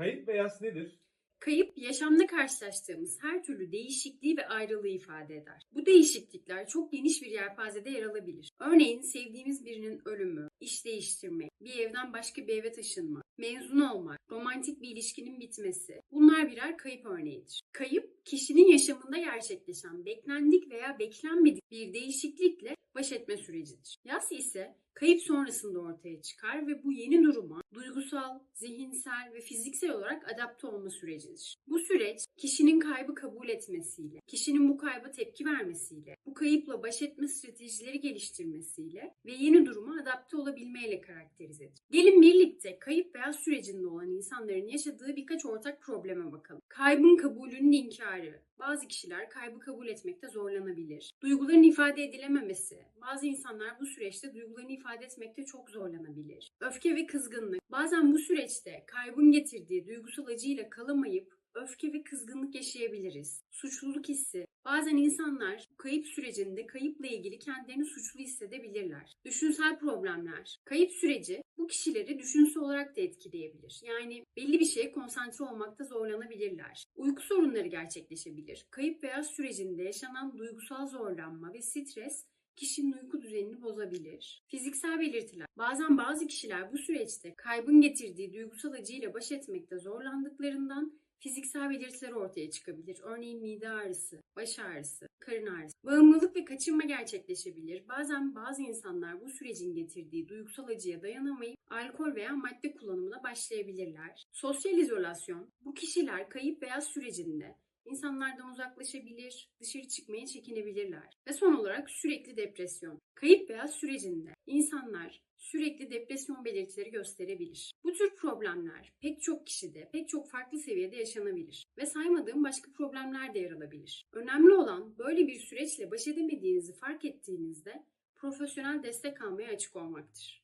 Kayıp ve yas nedir? Kayıp, yaşamda karşılaştığımız her türlü değişikliği ve ayrılığı ifade eder. Bu değişiklikler çok geniş bir yelpazede yer alabilir. Örneğin sevdiğimiz birinin ölümü, iş değiştirmek, bir evden başka bir eve taşınma, mezun olmak, romantik bir ilişkinin bitmesi. Bunlar birer kayıp örneğidir. Kayıp, kişinin yaşamında gerçekleşen beklendik veya beklenmedik bir değişiklikle baş etme sürecidir. Yas ise kayıp sonrasında ortaya çıkar ve bu yeni duruma duygusal, zihinsel ve fiziksel olarak adapte olma sürecidir. Bu süreç kişinin kaybı kabul etmesiyle, kişinin bu kayba tepki vermesiyle, bu kayıpla baş etme stratejileri geliştirmesiyle ve yeni duruma adapte olabilmeyle karakterizedir. Gelin birlikte kayıp veya sürecinde olan insanların yaşadığı birkaç ortak probleme bakalım. Kaybın kabulünün inkarı. Bazı kişiler kaybı kabul etmekte zorlanabilir. Duyguların ifade edilememesi. Bazı insanlar bu süreçte duygularını ifade etmekte çok zorlanabilir. Öfke ve kızgınlık. Bazen bu süreçte kaybın getirdiği duygusal acıyla kalamayıp öfke ve kızgınlık yaşayabiliriz. Suçluluk hissi. Bazen insanlar kayıp sürecinde kayıpla ilgili kendilerini suçlu hissedebilirler. Düşünsel problemler. Kayıp süreci bu kişileri düşünsel olarak da etkileyebilir. Yani belli bir şeye konsantre olmakta zorlanabilirler. Uyku sorunları gerçekleşebilir. Kayıp veya sürecinde yaşanan duygusal zorlanma ve stres kişinin uyku düzenini bozabilir. Fiziksel belirtiler. Bazen bazı kişiler bu süreçte kaybın getirdiği duygusal acıyla baş etmekte zorlandıklarından fiziksel belirtiler ortaya çıkabilir. Örneğin mide ağrısı, baş ağrısı, karın ağrısı. Bağımlılık ve kaçınma gerçekleşebilir. Bazen bazı insanlar bu sürecin getirdiği duygusal acıya dayanamayıp alkol veya madde kullanımına başlayabilirler. Sosyal izolasyon. Bu kişiler kayıp veya sürecinde insanlardan uzaklaşabilir, dışarı çıkmaya çekinebilirler. Ve son olarak sürekli depresyon. Kayıp veya sürecinde insanlar sürekli depresyon belirtileri gösterebilir. Bu tür problemler pek çok kişide, pek çok farklı seviyede yaşanabilir ve saymadığım başka problemler de yer alabilir. Önemli olan böyle bir süreçle baş edemediğinizi fark ettiğinizde profesyonel destek almaya açık olmaktır.